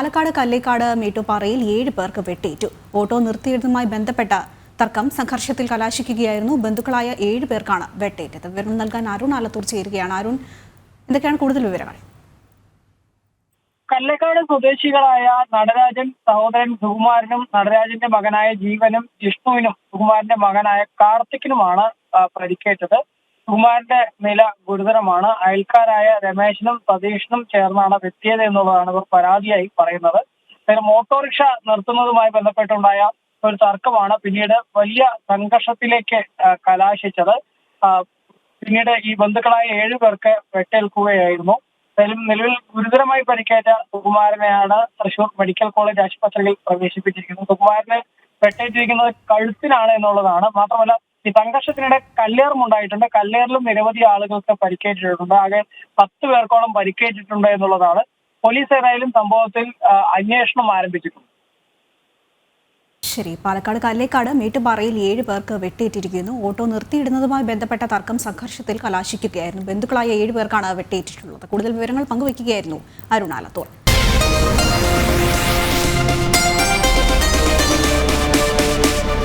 പാലക്കാട് കല്ലേക്കാട് മേട്ടുപാറയിൽ ഏഴ് പേർക്ക് വെട്ടേറ്റു. ഓട്ടോ നിർത്തിയതുമായി ബന്ധപ്പെട്ട തർക്കം സംഘർഷത്തിൽ കലാശിക്കുകയായിരുന്നു. ബന്ധുക്കളായ ഏഴ് പേർക്കാണ് വെട്ടേറ്റത്. വിവരം നൽകാൻ അരുൺ ആലത്തൂർ ചേരുകയാണ്. അരുൺ എന്തൊക്കെയാണ് കൂടുതൽ വിവരങ്ങൾ? കല്ലക്കാട് സ്വദേശികളായ നടരാജൻ സഹോദരൻ സുകുമാരനും നടരാജന്റെ മകനായ ജീവനും ജിഷ്ണുവിനും സുകുമാരന്റെ മകനായ കാർത്തിക്കിനുമാണ് പരിക്കേറ്റത്. സുകുമാരന്റെ നില ഗുരുതരമാണ്. അയൽക്കാരായ രമേശനും സതീഷിനും ചേർന്നാണ് എത്തിയത് എന്നുള്ളതാണ് ഇവർ പരാതിയായി പറയുന്നത്. ഓട്ടോറിക്ഷ നിർത്തുന്നതുമായി ബന്ധപ്പെട്ടുണ്ടായ ഒരു തർക്കമാണ് പിന്നീട് വലിയ സംഘർഷത്തിലേക്ക് കലാശിച്ചത്. പിന്നീട് ഈ ബന്ധുക്കളായ ഏഴു പേർക്ക് വെട്ടേൽക്കുകയായിരുന്നു. നിലവിൽ ഗുരുതരമായി പരിക്കേറ്റ സുകുമാരനെയാണ് തൃശൂർ മെഡിക്കൽ കോളേജ് ആശുപത്രിയിൽ പ്രവേശിപ്പിച്ചിരിക്കുന്നത്. സുകുമാരനെ വെട്ടേറ്റിരിക്കുന്നത് കഴുത്തിനാണ് എന്നുള്ളതാണ്. മാത്രമല്ല ഈ സംഘർഷത്തിനിടെ കല്ലേറും ഉണ്ടായിട്ടുണ്ട്. കല്ലേറിലും നിരവധി ആളുകൾക്ക് പരിക്കേറ്റിട്ടുണ്ട്. ആകെ പത്ത് പേർക്കോളം പരിക്കേറ്റിട്ടുണ്ട് എന്നുള്ളതാണ്. പോലീസ് ഏതായാലും സംഭവത്തിൽ അന്വേഷണം ആരംഭിച്ചിട്ടുണ്ട്. ശരി. പാലക്കാട് കല്ലേക്കാട് മേട്ടുപാറയിൽ ഏഴ് പേർക്ക് വെട്ടേറ്റിരിക്കുന്നു ഓട്ടോ നിർത്തിയിടുന്നതുമായി ബന്ധപ്പെട്ട തർക്കം സംഘർഷത്തിൽ കലാശിക്കുകയായിരുന്നു. ബന്ധുക്കളായ ഏഴ് പേർക്കാണ് വെട്ടേറ്റിട്ടുള്ളത് കൂടുതൽ വിവരങ്ങൾ പങ്കുവയ്ക്കുകയായിരുന്നു അരുൺ ആലത്തൂർ